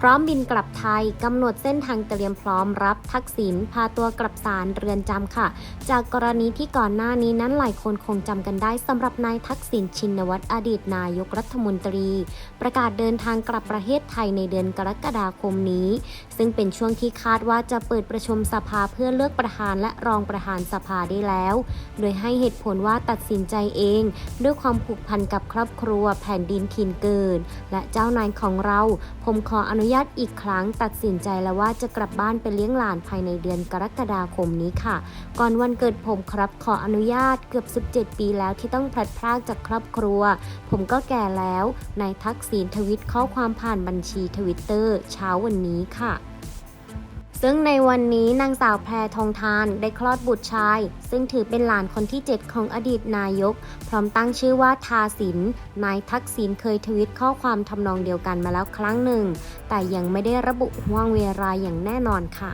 พร้อมบินกลับไทยกำหนดเส้นทางเตรียมพร้อมรับทักษิณพาตัวกลับศาลเรือนจำค่ะ จากกรณีที่ก่อนหน้านี้นั้นหลายคนคงจำกันได้สำหรับนายทักษิณชินวัตรอดีตนายกรัฐมนตรี ประกาศเดินทางกลับประเทศไทยในเดือนกรกฎาคมนี้ ซึ่งเป็นช่วงที่คาดว่าจะเปิดประชุมสภาเพื่อเลือกประธานและรองประธานสภาได้แล้ว โดยให้เหตุผลว่าตัดสินใจเอง ด้วยความผูกพันกับครอบครัวแผ่นดินถิ่นเกิดและเจ้านายของเราผมขออนุญาตอีกครั้งตัดสินใจแล้วว่าจะกลับบ้านไปเลี้ยงหลานภายในเดือนกรกฎาคมนี้ค่ะ ก่อนวันเกิดผมครับขออนุญาตเกือบ 17 ปีแล้วที่ต้องพลัดพรากจากครอบครัว ผมก็แก่แล้วนายทักษิณทวิตข้อความผ่านบัญชีทวิตเตอร์เช้าวันนี้ค่ะ ซึ่งในวันนี้นางสาวแพรทองทานได้คลอดบุตรชาย ซึ่งถือเป็นหลานคนที่ 7 ของอดีตนายก พร้อมตั้งชื่อว่าทาสิน นายทักษิณเคยทวิตข้อความทำนองเดียวกันมาแล้วครั้งหนึ่ง แต่ยังไม่ได้ระบุห่วงเวลาอย่างแน่นอนค่ะ